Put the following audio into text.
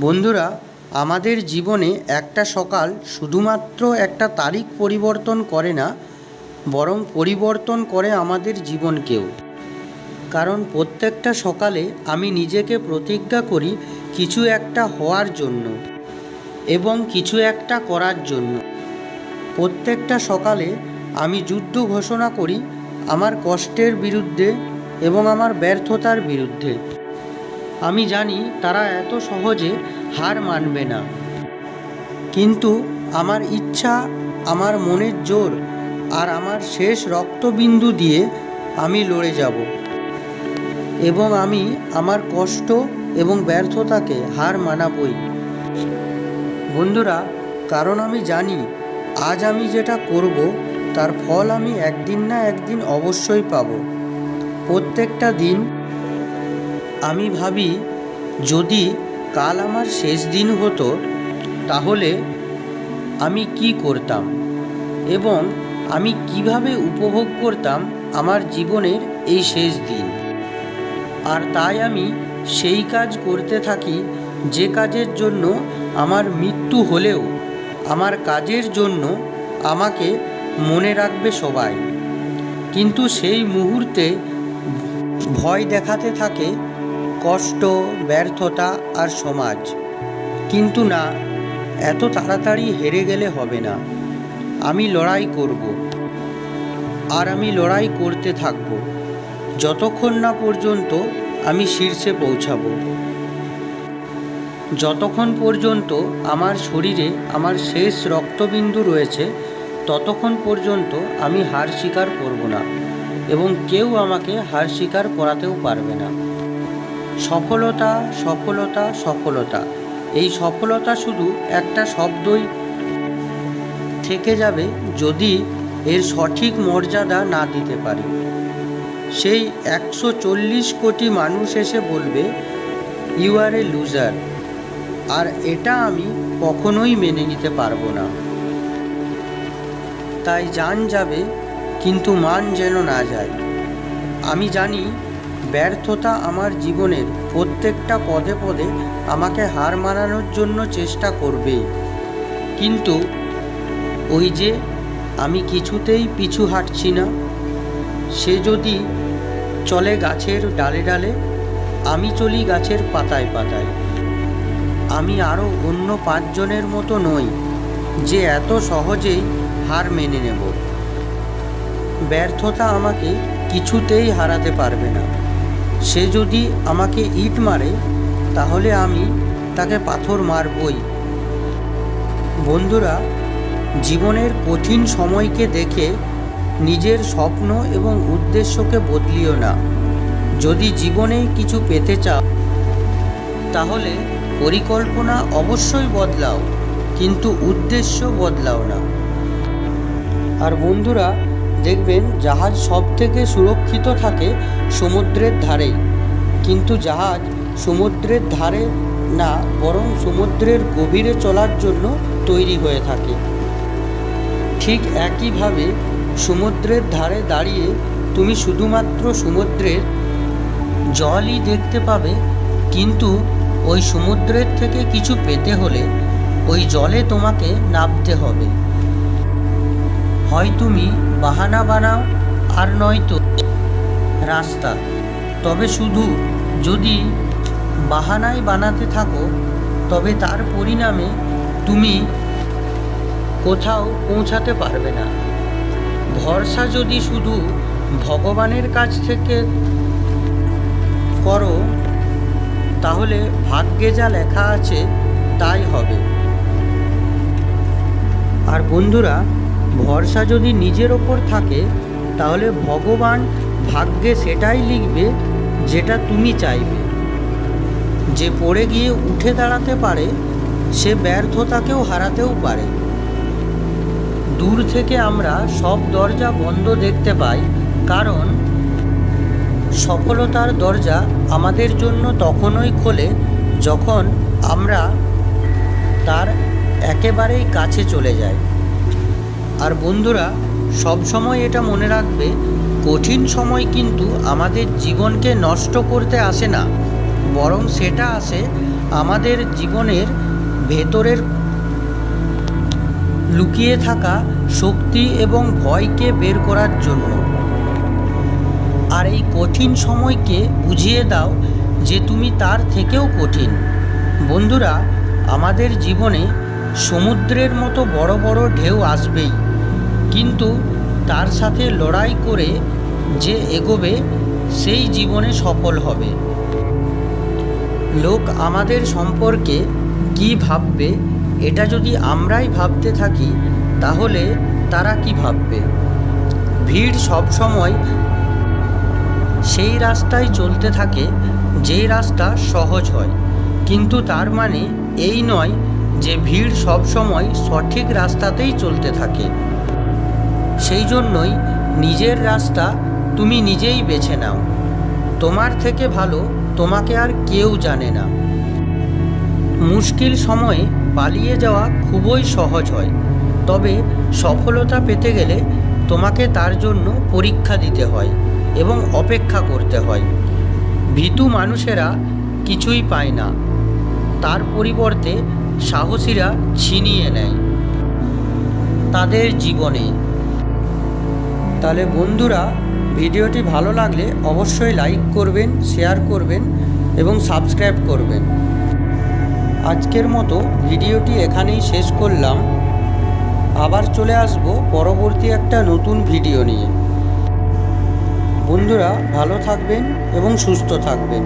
বন্ধুরা, আমাদের জীবনে একটা সকাল শুধুমাত্র একটা তারিখ পরিবর্তন করে না, বরং পরিবর্তন করে আমাদের জীবনকেও। কারণ প্রত্যেকটা সকালে আমি নিজেকে প্রতিজ্ঞা করি কিছু একটা হওয়ার জন্য এবং কিছু একটা করার জন্য। প্রত্যেকটা সকালে আমি যুদ্ধ ঘোষণা করি আমার কষ্টের বিরুদ্ধে এবং আমার ব্যর্থতার বিরুদ্ধে। আমি জানি তারা এত সহজে হার মানবে না। কিন্তু আমার ইচ্ছা, আমার মনের জোর আর আমার শেষ রক্তবিন্দু দিয়ে আমি লড়ে যাব। এবং আমি আমার কষ্ট এবং ব্যর্থতাকে হার মানাবই। বন্ধুরা, কারণ আমি জানি আজ আমি যেটা করব, তার ফল আমি একদিন না একদিন অবশ্যই পাব। প্রত্যেকটা দিন আমি ভাবি, যদি কাল আমার শেষ দিন হতো, তাহলে আমি কি করতাম? এবং আমি কীভাবে উপভোগ করতাম আমার জীবনের এই শেষ দিন? আর তাই আমি সেই কাজ করতে থাকি, যে কাজের জন্য আমার মৃত্যু হলেও, আমার কাজের জন্য আমাকে মনে রাখবে সবাই। কিন্তু সেই মুহূর্তে ভয় দেখাতে থাকে কষ্ট, ব্যর্থতা আর সমাজ। কিন্তু না, এত তাড়াতাড়ি হেরে গেলে হবে না। আমি লড়াই করব। আর আমি লড়াই করতে থাকব। যতক্ষণ না পর্যন্ত আমি শীর্ষে পৌঁছাবো। যতক্ষণ পর্যন্ত আমার শরীরে আমার শেষ রক্তবিন্দু রয়েছে, ততক্ষণ পর্যন্ত আমি হার স্বীকার করব না এবং কেউ আমাকে হার স্বীকার করাতেও পারবে না। সফলতা সফলতা সফলতা। এই সফলতা শুধু একটা শব্দই থেকে যাবে যদি এর সঠিক মর্যাদা না দিতে পারে। সেই একশো চল্লিশ কোটি মানুষ এসে বলবে ইউ আর এ লুজার আর এটা আমি কখনোই মেনে নিতে পারব না। তাই জান যাবে, কিন্তু মান যেন না যায়। আমি জানি ব্যর্থতা আমার জীবনের প্রত্যেকটা পদে পদে আমাকে হার মানানোর জন্য চেষ্টা করবে। কিন্তু ওই যে আমি কিছুতেই পিছু হাঁটছি না, সে যদি চলে গাছের ডালে ডালে, আমি চলি গাছের পাতায় পাতায়। আমি আরও অন্য পাঁচজনের মতো নই যে এত সহজেই হার মেনে নেব। ব্যর্থতা আমাকে কিছুতেই হারাতে পারবে না। সে যদি আমাকে ইট মারে, তাহলে আমি তাকে পাথর মারবই। বন্ধুরা, জীবনের কঠিন সময়কে দেখে নিজের স্বপ্ন এবং উদ্দেশ্যকে বদলিও না। যদি জীবনে কিছু পেতে চাও, তাহলে পরিকল্পনা অবশ্যই বদলাও, কিন্তু উদ্দেশ্য বদলাও না। আর বন্ধুরা দেখবেন জাহাজ সব থেকে সুরক্ষিত থাকে সমুদ্রের ধারেই। কিন্তু জাহাজ সমুদ্রের ধারে না, বরং সমুদ্রের গভীরে চলার জন্য তৈরি হয়ে থাকে। ঠিক একইভাবে সমুদ্রের ধারে দাঁড়িয়ে তুমি শুধুমাত্র সমুদ্রের জলই দেখতে পাবে, কিন্তু ওই সমুদ্রের থেকে কিছু পেতে হলে ওই জলে তোমাকে নামতে হবে। হয় তুমি বাহানা বানাও আর নয়তো রাস্তা। তবে শুধু যদি বাহানায় বানাতে থাকো, তবে তার পরিণামে তুমি কোথাও পৌঁছাতে পারবে না। ভরসা যদি শুধু ভগবানের কাছ থেকে করো, তাহলে ভাগ্যে যা লেখা আছে তাই হবে। আর বন্ধুরা ভরসা যদি নিজের ওপর থাকে, তাহলে ভগবান ভাগ্যে সেটাই লিখবে যেটা তুমি চাইবে। যে পড়ে গিয়ে উঠে দাঁড়াতে পারে, সে ব্যর্থতাকেও হারাতেও পারে। দূর থেকে আমরা সব দরজা বন্ধ দেখতে পাই, কারণ সফলতার দরজা আমাদের জন্য তখনই খোলে যখন আমরা তার একেবারেই কাছে চলে যাই। আর বন্ধুরা, সব সময় এটা মনে রাখবে, কঠিন সময় কিন্তু আমাদের জীবনকে নষ্ট করতে আসে না। বরং সেটা আসে আমাদের জীবনের ভেতরের লুকিয়ে থাকা শক্তি এবং ভয়কে বের করার জন্য। আর এই কঠিন সময়কে বুঝিয়ে দাও যে তুমি তার থেকেও কঠিন। বন্ধুরা, আমাদের জীবনে সমুদ্রের মতো বড় বড় ঢেউ আসবেই। কিন্তু তার সাথে লড়াই করে যে এগোবে, সেই জীবনে সফল হবে। লোক আমাদের সম্পর্কে কি ভাববে, এটা যদি আমরাই ভাবতে থাকি, তাহলে তারা কি ভাববে? ভিড় সবসময় সেই রাস্তায় চলতে থাকে, যে রাস্তা সহজ হয়। কিন্তু তার মানে এই নয় যে ভিড় সবসময় সঠিক রাস্তাতেই চলতে থাকে। সেই জন্যই নিজের রাস্তা তুমি নিজেই বেছে নাও। তোমার থেকে ভালো তোমাকে আর কেউ জানে না। মুশকিল সময়ে পালিয়ে যাওয়া খুবই সহজ হয়, তবে সফলতা পেতে গেলে তোমাকে তার জন্য পরীক্ষা দিতে হয় এবং অপেক্ষা করতে হয়। ভীতু মানুষেরা কিছুই পায় না। তার পরিবর্তে সাহসীরা ছিনিয়ে নেয়। তাদের জীবনে তাহলে বন্ধুরা ভিডিওটি ভালো লাগলে অবশ্যই লাইক করবেন, শেয়ার করবেন এবং সাবস্ক্রাইব করবেন। আজকের মতো ভিডিওটি এখানেই শেষ করলাম। আবার চলে আসব পরবর্তী একটা নতুন ভিডিও নিয়ে। বন্ধুরা ভালো থাকবেন এবং সুস্থ থাকবেন।